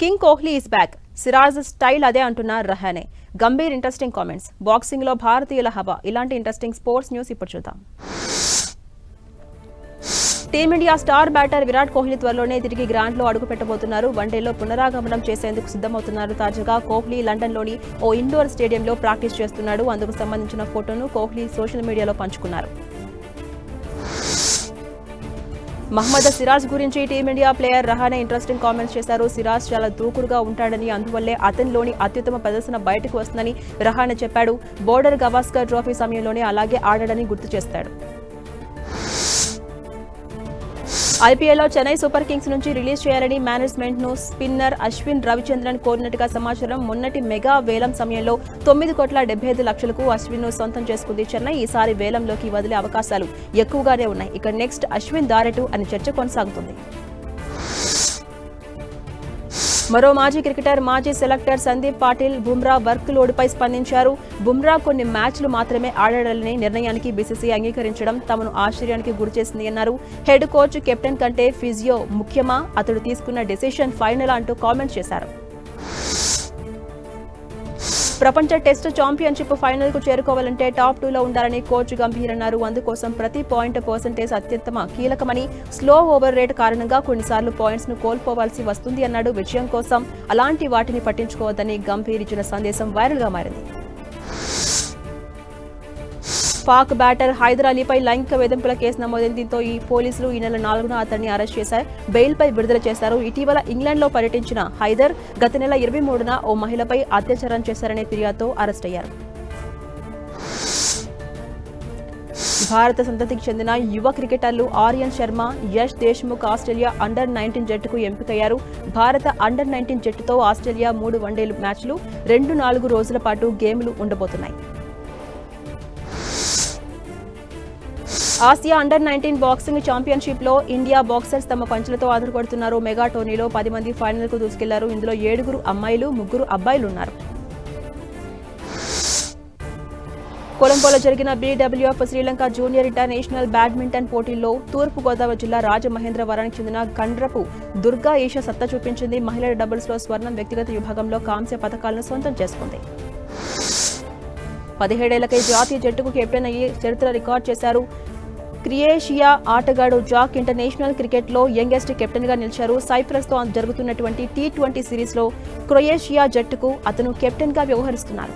King Kohli is back Siraj style అదే అంటున్న Rahane. Gambhir interesting comments బాక్సింగ్లో భారతీయుల హవా. ఇలాంటి ఇంట్రెస్టింగ్ స్పోర్ట్స్ న్యూస్ ఇప్పుడు చూద్దాం. Team India star batter Virat Kohli త్వరలోనే తిరిగి గ్రాండ్లో అడుగు పెట్టబోతున్నారు. వన్డేలో పునరాగమనం చేసేందుకు సిద్ధమవుతున్నారు తాజాగా కోహ్లీ లండన్లోని ఓ ఇండోర్ స్టేడియంలో ప్రాక్టీస్ చేస్తున్నాడు. అందుకు సంబంధించిన ఫోటోను కోహ్లీ సోషల్ మీడియాలో పంచుకున్నారు. మహమ్మద్ సిరాజ్ గురించి team India player Rahane interesting comments చేశారు. సిరాజ్ చాలా దూకుడుగా ఉంటాడని అందువల్లే అతనిలోని అత్యుత్తమ ప్రదర్శన బయటకు వస్తుందని రహానే చెప్పాడు. బోర్డర్ గవాస్కర్ ట్రోఫీ సమయంలోనే అలాగే ఆడాడని గుర్తు చేస్తాడు. ఐపీఎల్లో చెన్నై సూపర్ కింగ్స్ నుంచి రిలీజ్ చేయాలని మేనేజ్మెంట్ను స్పిన్నర్ అశ్విన్ రవిచంద్రన్ కోరినట్టుగా సమాచారం. మొన్నటి మెగా వేలం సమయంలో తొమ్మిది కోట్ల డెబ్బై ఐదు లక్షలకు అశ్విన్ను సొంతం చేసుకుంది చెన్నై. ఈసారి వేలంలోకి వదిలే అవకాశాలు ఎక్కువగానే ఉన్నాయి. ఇక నెక్స్ట్ అశ్విన్ దారెటు అని చర్చ కొనసాగుతుంది. మరో మాజీ క్రికెటర్ మాజీ సెలెక్టర్ సందీప్ పాటిల్ బుమ్రా వర్క్ లోడ్పై స్పందించారు. బుమ్రా కొన్ని మ్యాచ్లు మాత్రమే ఆడాడని నిర్ణయానికి బీసీసీ అంగీకరించడం తమను ఆశ్చర్యానికి గురిచేసింది అన్నారు. హెడ్ కోచ్ కెప్టెన్ కంటే ఫిజియో ముఖ్యమా? అతడు తీసుకున్న డెసిషన్ ఫైనల్ అంటూ కామెంట్ చేశారు. ప్రపంచ టెస్ట్ ఛాంపియన్షిప్ ఫైనల్కు చేరుకోవాలంటే టాప్ టూలో ఉండాలని కోచ్ గంభీర్ అన్నారు అందుకోసం ప్రతి పాయింట్ పర్సంటేజ్ అత్యుత్తమ కీలకమని స్లో ఓవర్ రేట్ కారణంగా కొన్నిసార్లు పాయింట్స్ను కోల్పోవాల్సి వస్తుంది అన్నాడు విజయం కోసం. అలాంటి వాటిని పట్టించుకోవద్దని గంభీర్ ఇచ్చిన సందేశం వైరల్గా మారింది. పాక్ బ్యాటర్ హైదర్ అలీపై లైంగిక వేధింపుల కేసు నమోదైన దీంతో ఈ పోలీసులు ఈ నెల నాలుగున అతన్ని అరెస్ట్ చేశారు. బెయిల్పై విడుదల చేశారు. ఇటీవల ఇంగ్లాండ్లో పర్యటించిన హైదర్ గత నెల ఇరవై మూడున ఓ మహిళపై అత్యాచారం చేశారనే ఫిర్యాదుతో అరెస్ట్ అయ్యారు. భారత సంతతికి చెందిన యువ క్రికెటర్లు Aryan Sharma Yash Deshmukh Australia under nineteen జట్టుకు ఎంపికయ్యారు. భారత అండర్ నైన్టీన్ జట్టుతో ఆస్ట్రేలియా మూడు వన్డేలు మ్యాచ్లు రెండు నాలుగు రోజుల పాటు గేమ్లు ఉండబోతున్నాయి. ఆసియా అండర్ నైన్టీన్ బాక్సింగ్ ఛాంపియన్షిప్లో ఇండియా బాక్సర్స్ తమ పంచులతో ఆధారపడుతున్నారు మెగా టోర్నీలో పది మంది ఫైనల్కు దూసుకెళ్ళారు. ఇందులో ఏడుగురు అమ్మాయిలు ముగ్గురు అబ్బాయిలు ఉన్నారు కొలంబోలో జరిగిన BWF Sri Lanka junior international badminton పోటీల్లో తూర్పుగోదావరి జిల్లా రాజమహేంద్రవరానికి చెందిన కండ్రపు దుర్గా ఈష సత్తా చూపించింది. మహిళల డబుల్స్లో స్వర్ణం వ్యక్తిగత విభాగంలో కాంస్య పథకాలను సొంతం చేసుకుంది. పదిహేడేళ్ళకై జాతీయ జట్టుకు కెప్టెన్ అయ్యి చరిత్ర రికార్డ్ చేశారు. క్రియేషియా ఆటగాడు జాక్ ఇంటర్నేషనల్ క్రికెట్లో యంగెస్ట్ కెప్టెన్గా నిలిచారు. సైప్రస్తో జరుగుతున్నటువంటి టీ ట్వంటీ సిరీస్లో క్రొయేషియా జట్టుకు అతను కెప్టెన్గా వ్యవహరిస్తున్నారు.